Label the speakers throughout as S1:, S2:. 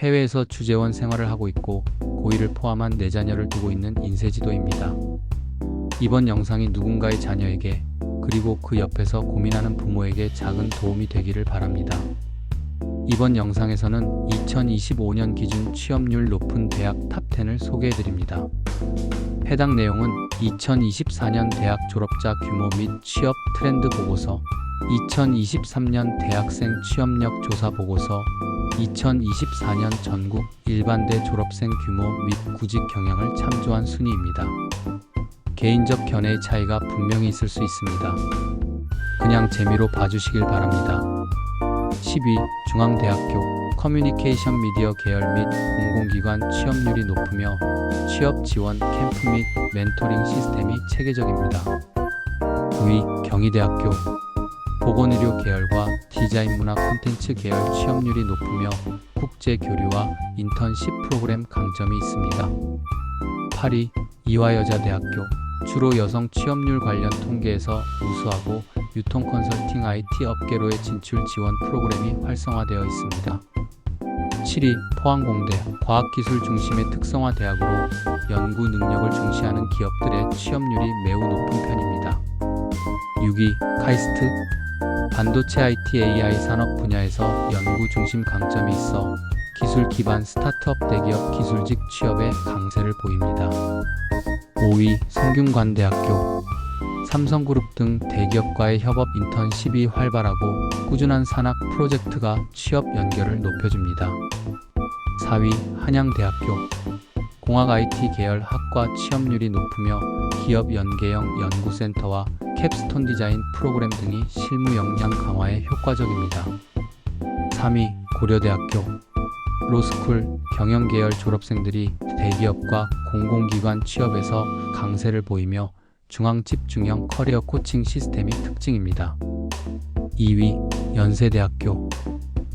S1: 해외에서 주재원 생활을 하고 있고 고1을 포함한 네 자녀를 두고 있는 인쇄지도입니다. 이번 영상이 누군가의 자녀에게 그리고 그 옆에서 고민하는 부모에게 작은 도움이 되기를 바랍니다. 이번 영상에서는 2025년 기준 취업률 높은 대학 탑10을 소개해 드립니다. 해당 내용은 2024년 대학 졸업자 규모 및 취업 트렌드 보고서, 2023년 대학생 취업력 조사 보고서, 2024년 전국 일반대 졸업생 규모 및 구직 경향을 참조한 순위입니다. 개인적 견해의 차이가 분명히 있을 수 있습니다. 그냥 재미로 봐주시길 바랍니다. 12. 중앙대학교 커뮤니케이션 미디어 계열 및 공공기관 취업률이 높으며 취업 지원 캠프 및 멘토링 시스템이 체계적입니다. 9위 경희대학교 보건의료 계열과 디자인 문화 콘텐츠 계열 취업률이 높으며 국제 교류와 인턴십 프로그램 강점이 있습니다. 8위 이화여자대학교 주로 여성 취업률 관련 통계에서 우수하고 유통 컨설팅 IT 업계로의 진출 지원 프로그램이 활성화되어 있습니다. 7위 포항공대 과학기술 중심의 특성화 대학으로 연구 능력을 중시하는 기업들의 취업률이 매우 높은 편입니다. 6위 카이스트 반도체 IT AI 산업 분야에서 연구 중심 강점이 있어 기술 기반 스타트업 대기업 기술직 취업에 강세를 보입니다. 5위 성균관대학교 삼성그룹 등 대기업과의 협업 인턴십이 활발하고 꾸준한 산학 프로젝트가 취업 연결을 높여줍니다. 4위 한양대학교 공학 IT 계열 학과 취업률이 높으며 기업 연계형 연구센터와 캡스톤 디자인 프로그램 등이 실무 역량 강화에 효과적입니다. 3위 고려대학교 로스쿨 경영 계열 졸업생들이 대기업과 공공기관 취업에서 강세를 보이며 중앙 집중형 커리어 코칭 시스템이 특징입니다. 2위 연세대학교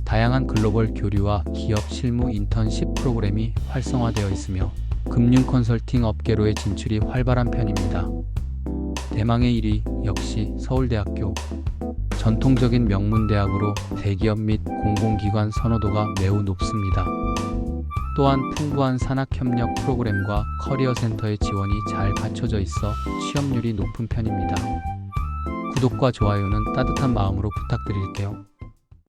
S1: 다양한 글로벌 교류와 기업 실무 인턴십 프로그램이 활성화되어 있으며 금융 컨설팅 업계로의 진출이 활발한 편입니다. 대망의 1위 역시 서울대학교 전통적인 명문대학으로 대기업 및 공공기관 선호도가 매우 높습니다. 또한 풍부한 산학협력 프로그램과 커리어 센터의 지원이 잘 갖춰져 있어 취업률이 높은 편입니다. 구독과 좋아요는 따뜻한 마음으로 부탁드릴게요.